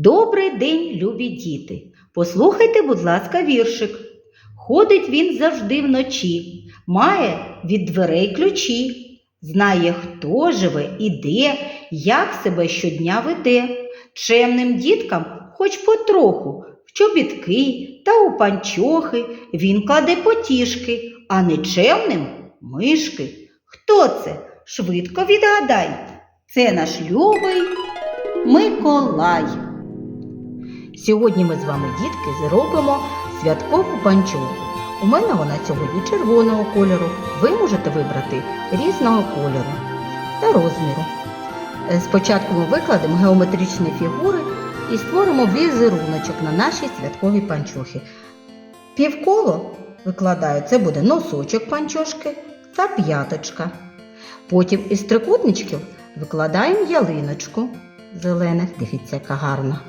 Добрий день, любі діти. Послухайте, будь ласка, віршик. Ходить він завжди вночі, має від дверей ключі, знає, хто живе і де, як себе щодня веде. Чемним діткам, хоч потроху, в чобітки та у панчохи він кладе потішки, а нечемним мишки. Хто це? Швидко відгадай. Це наш любий Миколай. Сьогодні ми з вами, дітки, зробимо святкову панчоху. У мене вона сьогодні червоного кольору. Ви можете вибрати різного кольору та розміру. Е, Спочатку ми викладемо геометричні фігури і створимо візеруночок на нашій святковій панчохі. Півколо викладаю, це буде носочок панчошки та п'яточка. Потім із трикутничків викладаємо ялиночку зелених. Дивіться, яка гарна.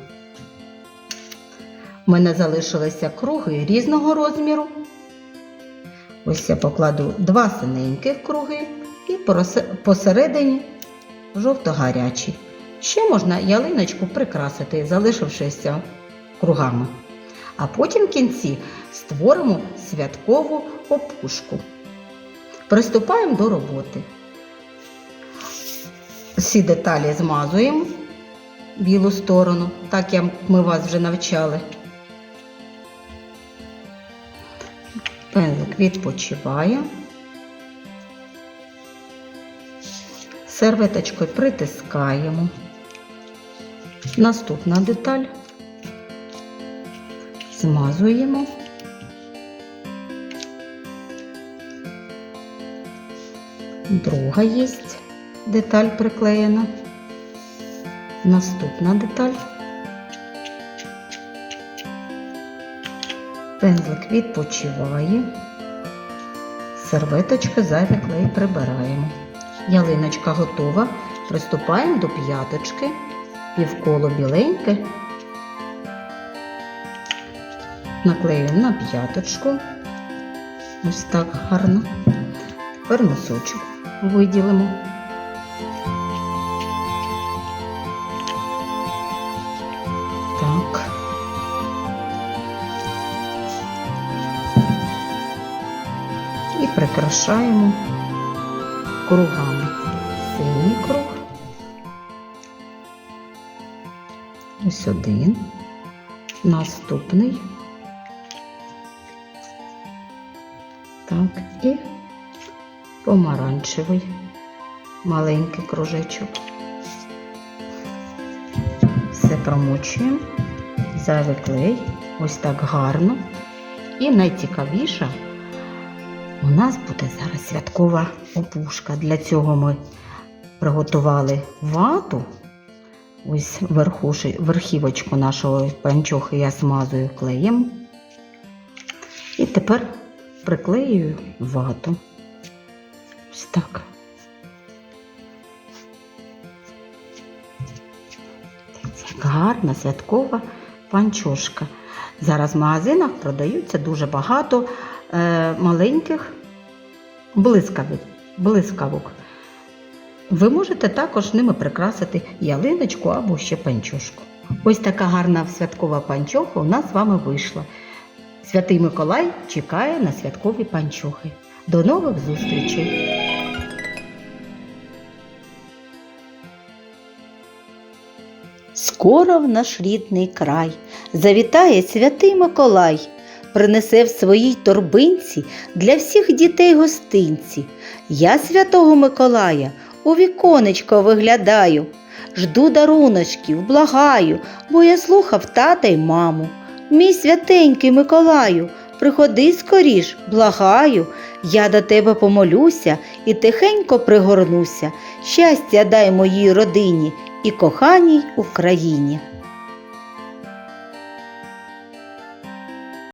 У мене залишилися круги різного розміру. Ось я покладу два синеньких круги і посередині жовто-гарячий. Ще можна ялиночку прикрасити, залишившися кругами. А потім в кінці створимо святкову опушку. Приступаємо до роботи. Всі деталі змазуємо білу сторону, так як ми вас вже навчали. Пензик відпочиває. Серветочкою притискаємо. Наступна деталь. Змазуємо. Друга є деталь приклеєна. Наступна деталь. Пензлик відпочиває. Серветочки зайвий клей прибираємо. Ялиночка готова. Приступаємо до п'яточки. Півколо біленьке. Наклеюємо на п'яточку. Ось так гарно. Тепер носочок виділимо. Прикрашаємо кругами. Синій круг. Ось один. Наступний. Так, і помаранчевий маленький кружечок. Все промочуємо, зайвий клей, ось так гарно. І найцікавіше у нас буде зараз святкова опушка. Для цього ми приготували вату. Ось верхуші, верхівочку нашого панчохи я смазую клеєм. І тепер приклеюю вату. Ось так. Гарна святкова панчошка. Зараз в магазинах продаються дуже багато маленьких блискавок. блискавок. Ви можете також ними прикрасити ялиночку або ще панчошку. Ось така гарна святкова панчоха у нас з вами вийшла. Святий Миколай чекає на святкові панчохи. До нових зустрічей! Скоро в наш рідний край завітає святий Миколай, принесе в своїй торбинці для всіх дітей гостинці. Я святого Миколая у віконечко виглядаю, жду даруночків, благаю, бо я слухав тата й маму. Мій святенький Миколаю, приходи скоріш, благаю, я до тебе помолюся і тихенько пригорнуся. Щастя дай моїй родині і коханій Україні.